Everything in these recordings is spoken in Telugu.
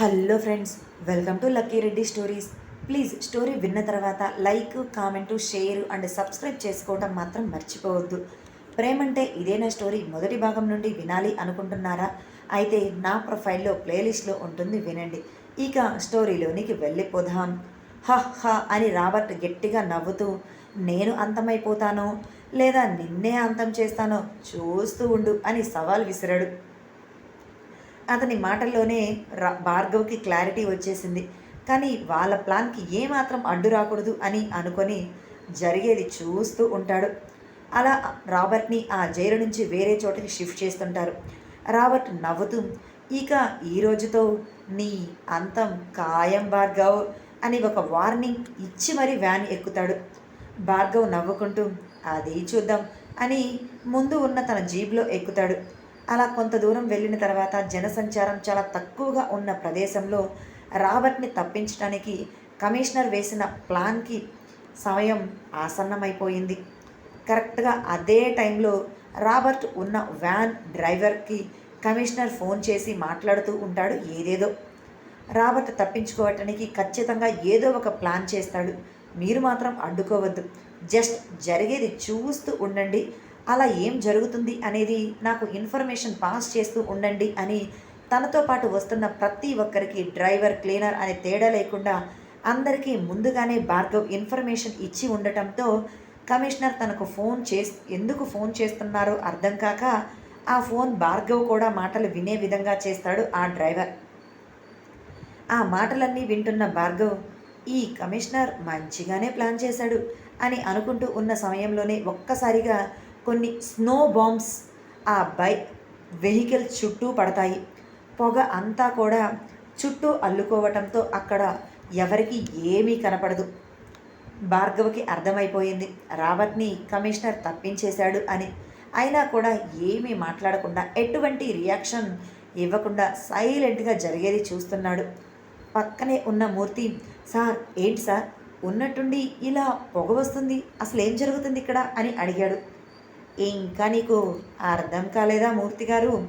Hello friends welcome to Lucky Reddy stories. Please story విన్న తర్వాత like comment share and subscribe చేసుకోవడం మాత్రం మర్చిపోవద్దు. ప్రేమంటే ఇదేనా స్టోరీ మొదటి భాగం నుండి వినాలి అనుకుంటున్నారా? అయితే నా ప్రొఫైల్లో ప్లేలిస్ట్లో ఉంటుంది వినండి. ఇక స్టోరీలోనికి వెళ్ళిపోదాం. హ హ అని రాబర్ట్ గట్టిగా నవ్వుతూ నేను అంతమైపోతానో లేదా నిన్నే అంతం చేస్తానో చూస్తూ ఉండు అని సవాల్ విసిరాడు. అతని మాటల్లోనే రా భార్గవ్కి క్లారిటీ వచ్చేసింది. కానీ వాళ్ళ ప్లాన్కి ఏమాత్రం అడ్డు రాకూడదు అని అనుకొని జరిగేది చూస్తూ ఉంటాడు. అలా రాబర్ట్ని ఆ జైలు నుంచి వేరే చోటకి షిఫ్ట్ చేస్తుంటారు. రాబర్ట్ నవ్వుతూ ఇక ఈ రోజుతో నీ అంతం ఖాయం భార్గవ్ అని ఒక వార్నింగ్ ఇచ్చి మరీ వ్యాన్ ఎక్కుతాడు. భార్గవ్ నవ్వుకుంటూ అది చూద్దాం అని ముందు ఉన్న తన జీబ్లో ఎక్కుతాడు. అలా కొంత దూరం వెళ్ళిన తర్వాత జనసంచారం చాలా తక్కువగా ఉన్న ప్రదేశంలో రాబర్ట్ని తప్పించడానికి కమిషనర్ వేసిన ప్లాన్కి సమయం ఆసన్నమైపోయింది. కరెక్ట్గా అదే టైంలో రాబర్ట్ ఉన్న వ్యాన్ డ్రైవర్కి కమిషనర్ ఫోన్ చేసి మాట్లాడుతూ ఉంటాడు ఏదేదో. రాబర్ట్ తప్పించుకోవటానికి ఖచ్చితంగా ఏదో ఒక ప్లాన్ చేస్తాడు. మీరు మాత్రం అడ్డుకోవద్దు. జస్ట్ జరిగేది చూస్తూ ఉండండి. అలా ఏం జరుగుతుంది అనేది నాకు ఇన్ఫర్మేషన్ పాస్ చేస్తూ ఉండండి అని తనతో పాటు వస్తున్న ప్రతి ఒక్కరికి డ్రైవర్ క్లీనర్ అనే తేడా లేకుండా అందరికీ ముందుగానే భార్గవ్ ఇన్ఫర్మేషన్ ఇచ్చి ఉండటంతో కమిషనర్ తనకు ఫోన్ చే ఎందుకు ఫోన్ చేస్తున్నారో అర్థం కాక ఆ ఫోన్ భార్గవ్ కూడా మాటలు వినే విధంగా చేస్తాడు ఆ డ్రైవర్. ఆ మాటలన్నీ వింటున్న భార్గవ్ ఈ కమిషనర్ మంచిగానే ప్లాన్ చేశాడు అని అనుకుంటూ ఉన్న సమయంలోనే ఒక్కసారిగా కొన్ని స్నో బాంబ్స్ ఆ బై వెహికల్ చుట్టూ పడతాయి. పొగ అంతా కూడా చుట్టూ అల్లుకోవటంతో అక్కడ ఎవరికి ఏమీ కనపడదు. భార్గవకి అర్థమైపోయింది. రావత్ని కమిషనర్ తప్పించేశాడు అని. అయినా కూడా ఏమీ మాట్లాడకుండా ఎటువంటి రియాక్షన్ ఇవ్వకుండా సైలెంట్గా జరిగేది చూస్తున్నాడు. పక్కనే ఉన్న మూర్తి సార్ ఏంటి సార్? ఉన్నట్టుండి ఇలా పొగ వస్తుంది? అసలు ఏం జరుగుతుంది ఇక్కడ? అని అడిగాడు. ఇంకా నీకు అర్థం కాలేదా మూర్తి గారు?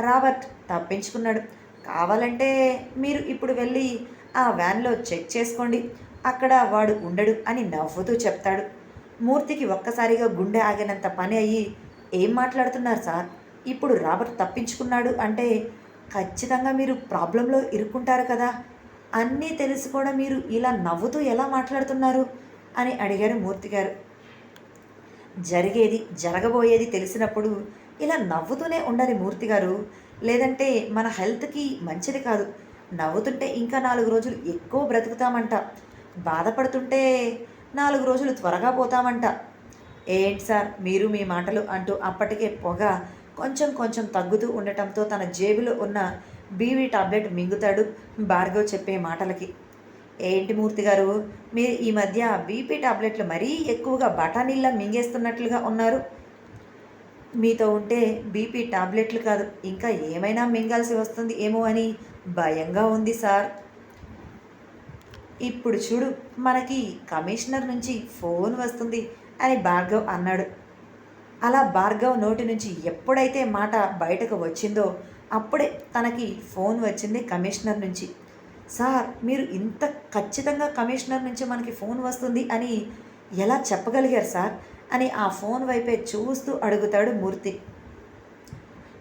రాబర్ట్ తప్పించుకున్నాడు. కావాలంటే మీరు ఇప్పుడు వెళ్ళి ఆ వ్యాన్లో చెక్ చేసుకోండి. అక్కడ వాడు ఉండడు అని నవ్వుతూ చెప్తాడు. మూర్తికి ఒక్కసారిగా గుండె ఆగినంత పని అయ్యి ఏం మాట్లాడుతున్నారు సార్? ఇప్పుడు రాబర్ట్ తప్పించుకున్నాడు అంటే ఖచ్చితంగా మీరు ప్రాబ్లంలో ఇరుక్కుంటారు కదా? అన్నీ తెలిసి కూడా మీరు ఇలా నవ్వుతూ ఎలా మాట్లాడుతున్నారు? అని అడిగారు మూర్తి గారు. జరిగేది జరగబోయేది తెలిసినప్పుడు ఇలా నవ్వుతూనే ఉండాలి మూర్తి గారు. లేదంటే మన హెల్త్కి మంచిది కాదు. నవ్వుతుంటే ఇంకా నాలుగు రోజులు ఎక్కువ బ్రతుకుతామంట. బాధపడుతుంటే నాలుగు రోజులు త్వరగా పోతామంట. ఏంటి సార్ మీరు మీ మాటలు అంటూ అప్పటికే పొగ కొంచెం కొంచెం తగ్గుతూ ఉండటంతో తన జేబులో ఉన్న బీవీ టాబ్లెట్ మింగుతాడు భార్గవ్ చెప్పే మాటలకి. ఏంటి మూర్తి గారు? మీరు ఈ మధ్య బీపీ టాబ్లెట్లు మరీ ఎక్కువగా బఠానీల్లా మింగేస్తున్నట్లుగా ఉన్నారు. మీతో ఉంటే బీపీ టాబ్లెట్లు కాదు ఇంకా ఏమైనా మింగాల్సి వస్తుంది ఏమో అని భయంగా ఉంది సార్. ఇప్పుడు చూడు మనకి కమిషనర్ నుంచి ఫోన్ వస్తుంది అని భార్గవ్ అన్నాడు. అలా భార్గవ్ నోటి నుంచి ఎప్పుడైతే మాట బయటకు వచ్చిందో అప్పుడే తనకి ఫోన్ వచ్చింది కమిషనర్ నుంచి. సార్ మీరు ఇంత ఖచ్చితంగా కమిషనర్ నుంచి మనకి ఫోన్ వస్తుంది అని ఎలా చెప్పగలిగారు సార్? అని ఆ ఫోన్ వైపే చూస్తూ అడుగుతాడు మూర్తి.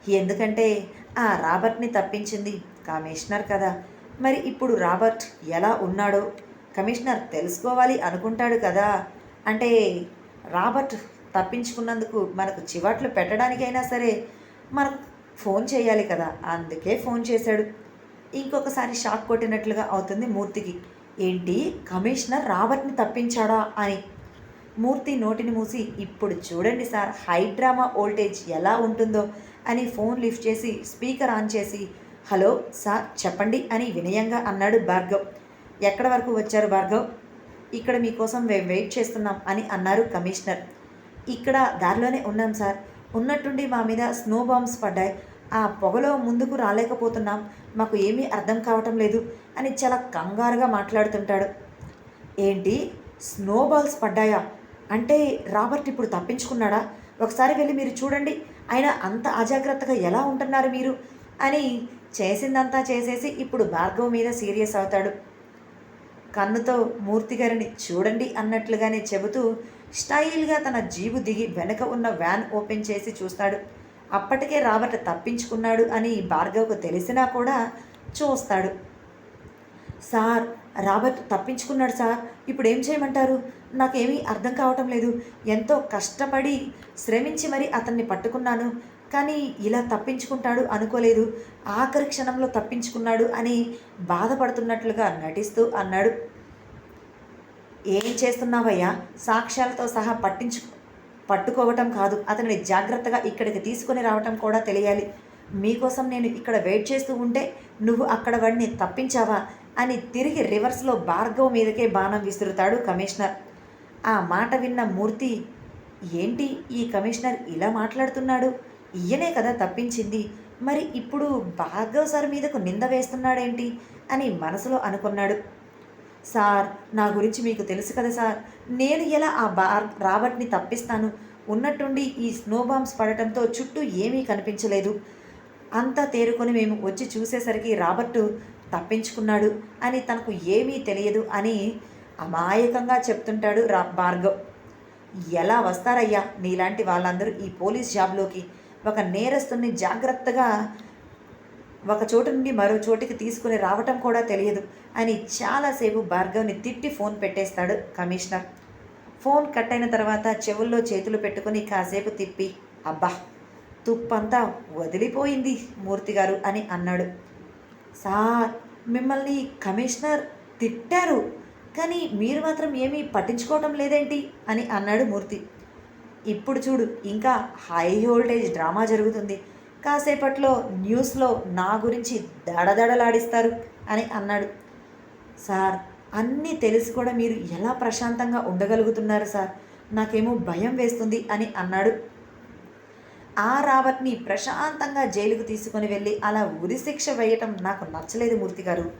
ఎందుకంటే ఆ రాబర్ట్ని తప్పించింది కమిషనర్ కదా. మరి ఇప్పుడు రాబర్ట్ ఎలా ఉన్నాడో కమిషనర్ తెలుసుకోవాలి అనుకుంటాడు కదా. అంటే రాబర్ట్ తప్పించుకున్నందుకు మనకు చివాట్లు పెట్టడానికైనా సరే మనకు ఫోన్ చేయాలి కదా. అందుకే ఫోన్ చేశాడు. ఇంకొకసారి షాక్ కొట్టినట్లుగా అవుతుంది మూర్తికి. ఏంటి? కమిషనర్ రాబర్ట్ని తప్పించాడా అని. మూర్తి నోటిని మూసి ఇప్పుడు చూడండి సార్ హై డ్రామా ఓల్టేజ్ ఎలా ఉంటుందో అని ఫోన్ లిఫ్ట్ చేసి స్పీకర్ ఆన్ చేసి హలో సార్ చెప్పండి అని వినయంగా అన్నాడు భార్గవ్. ఎక్కడ వరకు వచ్చారు భార్గవ్? ఇక్కడ మీకోసం మేము వెయిట్ చేస్తున్నాం అని అన్నారు కమిషనర్. ఇక్కడ దారిలోనే ఉన్నాం సార్. ఉన్నట్టుండి మా మీద స్నో బాంబ్స్ పడ్డాయి. ఆ పొగలో ముందుకు రాలేకపోతున్నాం. మాకు ఏమీ అర్థం కావటం లేదు అని చాలా కంగారుగా మాట్లాడుతుంటాడు. ఏంటి? స్నోబాల్స్ పడ్డాయా? అంటే రాబర్ట్ ఇప్పుడు తప్పించుకున్నాడా? ఒకసారి వెళ్ళి మీరు చూడండి. ఆయన అంత అజాగ్రత్తగా ఎలా ఉంటున్నారు మీరు? అని చేసిందంతా చేసేసి ఇప్పుడు భార్గవ్ మీద సీరియస్ అవుతాడు. కన్నుతో మూర్తి గారిని చూడండి అన్నట్లుగానే చెబుతూ స్టైల్గా తన జీబు దిగి వెనక ఉన్న వ్యాన్ ఓపెన్ చేసి చూస్తాడు. అప్పటికే రాబర్ట్ తప్పించుకున్నాడు అని భార్గవ్కు తెలిసినా కూడా చూస్తాడు. సార్ రాబర్ట్ తప్పించుకున్నాడు సార్. ఇప్పుడు ఏం చేయమంటారు? నాకేమీ అర్థం కావటం లేదు. ఎంతో కష్టపడి శ్రమించి మరీ అతన్ని పట్టుకున్నాను. కానీ ఇలా తప్పించుకుంటాడు అనుకోలేదు. ఆఖరి క్షణంలో తప్పించుకున్నాడు అని బాధపడుతున్నట్లుగా నటిస్తూ అన్నాడు. ఏం చేస్తున్నావయ్యా? సాక్ష్యాలతో సహా పట్టించు పట్టుకోవటం కాదు. అతనిని జాగ్రత్తగా ఇక్కడికి తీసుకొని రావటం కూడా తెలియాలి. మీకోసం నేను ఇక్కడ వెయిట్ చేస్తూ ఉంటే నువ్వు అక్కడ వాడిని తప్పించావా? అని తిరిగి రివర్స్లో భార్గవ్ మీదకే బాణం విసురుతాడు కమిషనర్. ఆ మాట విన్న మూర్తి ఏంటి ఈ కమిషనర్ ఇలా మాట్లాడుతున్నాడు? ఈయనే కదా తప్పించింది. మరి ఇప్పుడు భార్గవ్ సార్ మీదకు నింద వేస్తున్నాడేంటి? అని మనసులో అనుకున్నాడు. సార్ నా గురించి మీకు తెలుసు కదా సార్. నేను ఎలా ఆ బార్ రాబర్ట్ని తప్పిస్తాను? ఉన్నట్టుండి ఈ స్నో బాంబ్స్ పడటంతో చుట్టూ ఏమీ కనిపించలేదు. అంతా తేరుకొని మేము వచ్చి చూసేసరికి రాబర్టు తప్పించుకున్నాడు అని తనకు ఏమీ తెలియదు అని అమాయకంగా చెప్తుంటాడు రా భార్గవ్. ఎలా వస్తారయ్యా? నీలాంటి వాళ్ళందరూ ఈ పోలీస్ జాబ్లోకి. ఒక నేరస్తుని జాగ్రత్తగా ఒక చోటు నుండి మరో చోటికి తీసుకుని రావటం కూడా తెలియదు అని చాలాసేపు భార్గవ్ని తిట్టి ఫోన్ పెట్టేస్తాడు కమిషనర్. ఫోన్ కట్ అయిన తర్వాత చెవుల్లో చేతులు పెట్టుకుని కాసేపు తిప్పి అబ్బా తుప్పంతా వదిలిపోయింది మూర్తి గారు అని అన్నాడు. సార్ మిమ్మల్ని కమిషనర్ తిట్టారు కానీ మీరు మాత్రం ఏమీ పట్టించుకోవటం లేదేంటి? అని అన్నాడు మూర్తి. ఇప్పుడు చూడు ఇంకా హై వోల్టేజ్ డ్రామా జరుగుతుంది. కాసేపట్లో న్యూస్లో నా గురించి దడదడలాడిస్తారు అని అన్నాడు. సార్ అన్నీ తెలిసి కూడా మీరు ఎలా ప్రశాంతంగా ఉండగలుగుతున్నారు సార్? నాకేమో భయం వేస్తుంది అని అన్నాడు. ఆ రాబర్ట్ని ప్రశాంతంగా జైలుకు తీసుకొని వెళ్ళి అలా ఉరిశిక్ష వేయటం నాకు నచ్చలేదు మూర్తి గారు.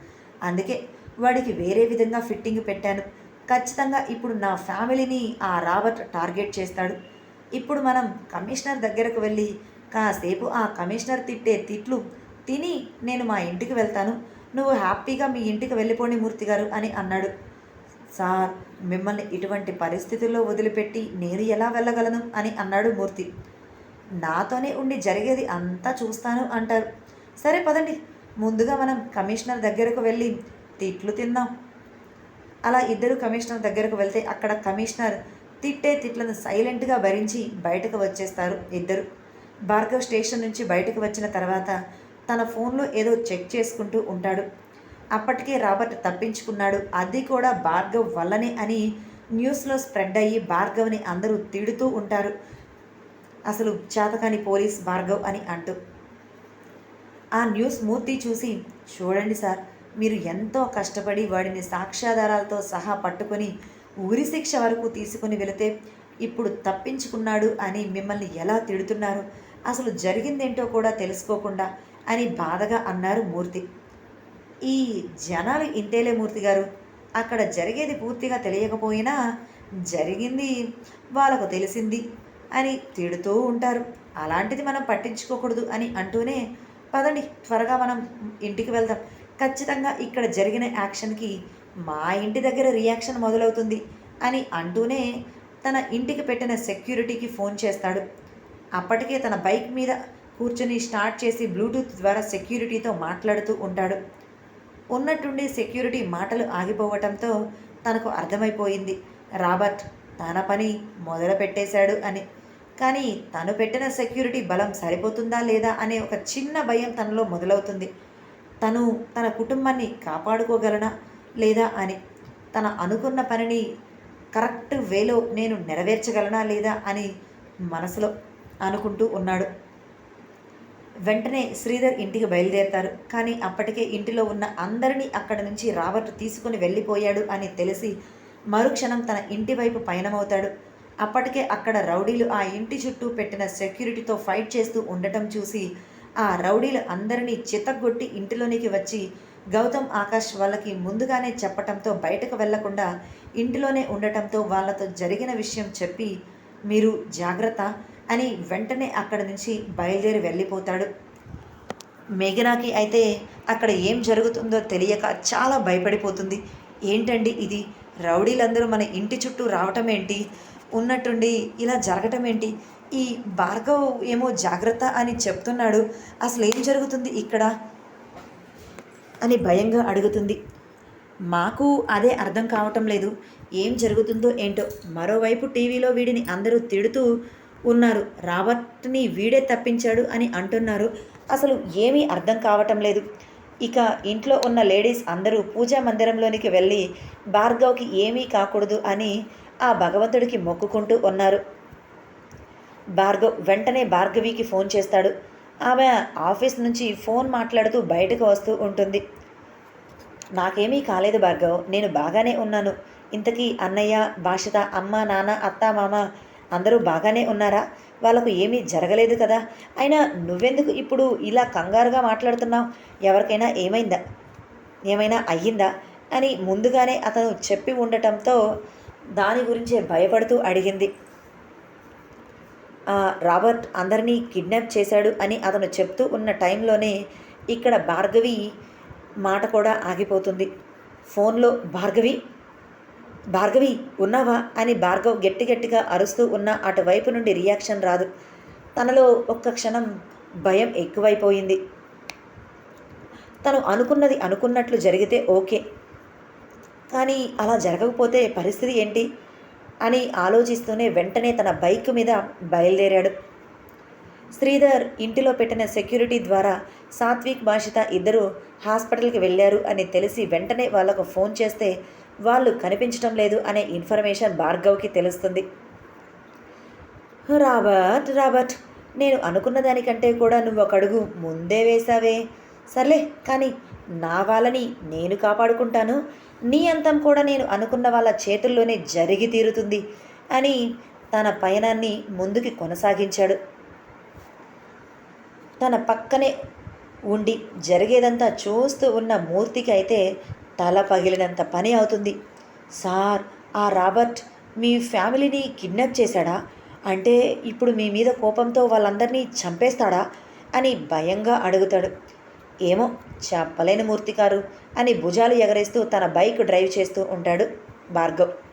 అందుకే వాడికి వేరే విధంగా ఫిట్టింగ్ పెట్టాను. ఖచ్చితంగా ఇప్పుడు నా ఫ్యామిలీని ఆ రాబర్ట్ టార్గెట్ చేస్తాడు. ఇప్పుడు మనం కమిషనర్ దగ్గరకు వెళ్ళి కాసేపు ఆ కమిషనర్ తిట్టే తిట్లు తిని నేను మా ఇంటికి వెళ్తాను. నువ్వు హ్యాపీగా మీ ఇంటికి వెళ్ళిపోండి మూర్తి గారు అని అన్నాడు. సార్ మిమ్మల్ని ఇటువంటి పరిస్థితుల్లో వదిలిపెట్టి నేను ఎలా వెళ్ళగలను అని అన్నాడు మూర్తి. నాతోనే ఉండి జరిగేది అంతా చూస్తాను అంటారు. సరే పదండి ముందుగా మనం కమిషనర్ దగ్గరకు వెళ్ళి తిట్లు తిందాం. అలా ఇద్దరు కమిషనర్ దగ్గరకు వెళ్తే అక్కడ కమిషనర్ తిట్టే తిట్లను సైలెంట్గా భరించి బయటకు వచ్చేస్తారు ఇద్దరు. భార్గవ్ స్టేషన్ నుంచి బయటకు వచ్చిన తర్వాత తన ఫోన్లో ఏదో చెక్ చేసుకుంటూ ఉంటాడు. అప్పటికే రాబర్ట్ తప్పించుకున్నాడు. అది కూడా భార్గవ్ వల్లనే అని న్యూస్లో స్ప్రెడ్ అయ్యి భార్గవ్ని అందరూ తిడుతూ ఉంటారు. అసలు చేతకాని పోలీస్ భార్గవ్ అని అంటూ. ఆ న్యూస్ మూర్తి చూసి చూడండి సార్ మీరు ఎంతో కష్టపడి వాడిని సాక్ష్యాధారాలతో సహా పట్టుకొని ఉరి శిక్ష వరకు తీసుకుని వెళితే ఇప్పుడు తప్పించుకున్నాడు అని మిమ్మల్ని ఎలా తిడుతున్నారు? అసలు జరిగిందేంటో కూడా తెలుసుకోకుండా అని బాధగా అన్నారు మూర్తి. ఈ జనాలు ఇంతేలే మూర్తి గారు. అక్కడ జరిగేది పూర్తిగా తెలియకపోయినా జరిగింది వాళ్ళకు తెలిసింది అని తిడుతూ ఉంటారు. అలాంటిది మనం పట్టించుకోకూడదు అని అంటూనే పదండి త్వరగా మనం ఇంటికి వెళ్దాం. ఖచ్చితంగా ఇక్కడ జరిగిన యాక్షన్కి మా ఇంటి దగ్గర రియాక్షన్ మొదలవుతుంది అని అంటూనే తన ఇంటికి పెట్టిన సెక్యూరిటీకి ఫోన్ చేస్తాడు. అప్పటికే తన బైక్ మీద కూర్చొని స్టార్ట్ చేసి బ్లూటూత్ ద్వారా సెక్యూరిటీతో మాట్లాడుతూ ఉంటాడు. ఉన్నట్టుండి సెక్యూరిటీ మాటలు ఆగిపోవటంతో తనకు అర్థమైపోయింది. రాబర్ట్ తన పని మొదలు పెట్టేశాడు అని. కానీ తను పెట్టిన సెక్యూరిటీ బలం సరిపోతుందా లేదా అనే ఒక చిన్న భయం తనలో మొదలవుతుంది. తను తన కుటుంబాన్ని కాపాడుకోగలనా లేదా అని. తన అనుకున్న పనిని కరెక్ట్ వేలో నేను నెరవేర్చగలనా లేదా అని మనసులో అనుకుంటూ ఉన్నాడు. వెంటనే శ్రీధర్ ఇంటికి బయలుదేరతారు. కానీ అప్పటికే ఇంటిలో ఉన్న అందరినీ అక్కడి నుంచి రాబర్ట్ తీసుకుని వెళ్ళిపోయాడు అని తెలిసి మరుక్షణం తన ఇంటి వైపు పయనమవుతాడు. అప్పటికే అక్కడ రౌడీలు ఆ ఇంటి చుట్టూ పెట్టిన సెక్యూరిటీతో ఫైట్ చేస్తూ ఉండటం చూసి ఆ రౌడీలు అందరినీ చితగొట్టి ఇంటిలోనికి వచ్చి గౌతమ్ ఆకాష్ వాళ్ళకి ముందుగానే చెప్పటంతో బయటకు వెళ్ళకుండా ఇంటిలోనే ఉండటంతో వాళ్ళతో జరిగిన విషయం చెప్పి మీరు జాగ్రత్త అని వెంటనే అక్కడి నుంచి బయలుదేరి వెళ్ళిపోతాడు. మేఘనాకి అయితే అక్కడ ఏం జరుగుతుందో తెలియక చాలా భయపడిపోతుంది. ఏంటండి ఇది? రౌడీలందరూ మన ఇంటి చుట్టూ రావటం ఏంటి? ఉన్నట్టుండి ఇలా జరగటం ఏంటి? ఈ భార్గవ్ ఏమో జాగ్రత్త అని చెప్తున్నాడు. అసలు ఏం జరుగుతుంది ఇక్కడ? అని భయంగా అడుగుతుంది. మాకు అదే అర్థం కావటం లేదు. ఏం జరుగుతుందో ఏంటో. మరోవైపు టీవీలో వీడిని అందరూ తిడుతూ ఉన్నారు. రాబర్ట్ని వీడే తప్పించాడు అని అంటున్నారు. అసలు ఏమీ అర్థం కావటం లేదు. ఇక ఇంట్లో ఉన్న లేడీస్ అందరూ పూజా మందిరంలోనికి వెళ్ళి భార్గవ్కి ఏమీ కాకూడదు అని ఆ భగవంతుడికి మొక్కుకుంటూ ఉన్నారు. భార్గవ్ వెంటనే భార్గవికి ఫోన్ చేస్తాడు. ఆమె ఆఫీస్ నుంచి ఫోన్ మాట్లాడుతూ బయటకు వస్తూ ఉంటుంది. నాకేమీ కాలేదు భార్గవ్ నేను బాగానే ఉన్నాను. ఇంతకీ అన్నయ్య భాషిత అమ్మ నాన్న అత్త మామ అందరూ బాగానే ఉన్నారా? వాళ్ళకు ఏమీ జరగలేదు కదా? అయినా నువ్వెందుకు ఇప్పుడు ఇలా కంగారుగా మాట్లాడుతున్నావు? ఎవరికైనా ఏమైందా? ఏమైనా అయ్యిందా? అని ముందుగానే అతను చెప్పి ఉండటంతో దాని గురించే భయపడుతూ అడిగింది. రాబర్ట్ అందరినీ కిడ్నాప్ చేశాడు అని అతను చెప్తూ ఉన్న టైంలోనే ఇక్కడ భార్గవి మాట కూడా ఆగిపోతుంది. ఫోన్లో భార్గవి భార్గవి ఉన్నావా? అని భార్గవ్ గట్టి గట్టిగా అరుస్తూ ఉన్న అటువైపు నుండి రియాక్షన్ రాదు. తనలో ఒక్క క్షణం భయం ఎక్కువైపోయింది. తను అనుకున్నది అనుకున్నట్లు జరిగితే ఓకే. కానీ అలా జరగకపోతే పరిస్థితి ఏంటి? అని ఆలోచిస్తూనే వెంటనే తన బైక్ మీద బయలుదేరాడు. శ్రీధర్ ఇంటిలో పెట్టిన సెక్యూరిటీ ద్వారా సాత్విక్ భాషిత ఇద్దరు హాస్పిటల్కి వెళ్ళారు అని తెలిసి వెంటనే వాళ్ళకు ఫోన్ చేస్తే వాళ్ళు కనిపించడం లేదు అనే ఇన్ఫర్మేషన్ భార్గవ్కి తెలుస్తుంది. రాబర్ట్ రాబర్ట్ నేను అనుకున్న దానికంటే కూడా నువ్వు ఒక అడుగు ముందే వేశావే. సర్లే కానీ నా వాళ్ళని నేను కాపాడుకుంటాను. నీ అంతం కూడా నేను అనుకున్న వాళ్ళ చేతుల్లోనే జరిగి తీరుతుంది అని తన పయనాన్ని ముందుకి కొనసాగించాడు. తన పక్కనే ఉండి జరిగేదంతా చూస్తూ ఉన్న మూర్తికి అయితే తల పగిలినంత పని అవుతుంది. సార్ ఆ రాబర్ట్ మీ ఫ్యామిలీని కిడ్నాప్ చేశాడా? అంటే ఇప్పుడు మీ మీద కోపంతో వాళ్ళందరినీ చంపేస్తాడా? అని భయంగా అడుగుతాడు. ఏమో చెప్పలేని మూర్తి గారు అని భుజాలు ఎగరేస్తూ తన బైక్ డ్రైవ్ చేస్తూ ఉంటాడు భార్గవ్.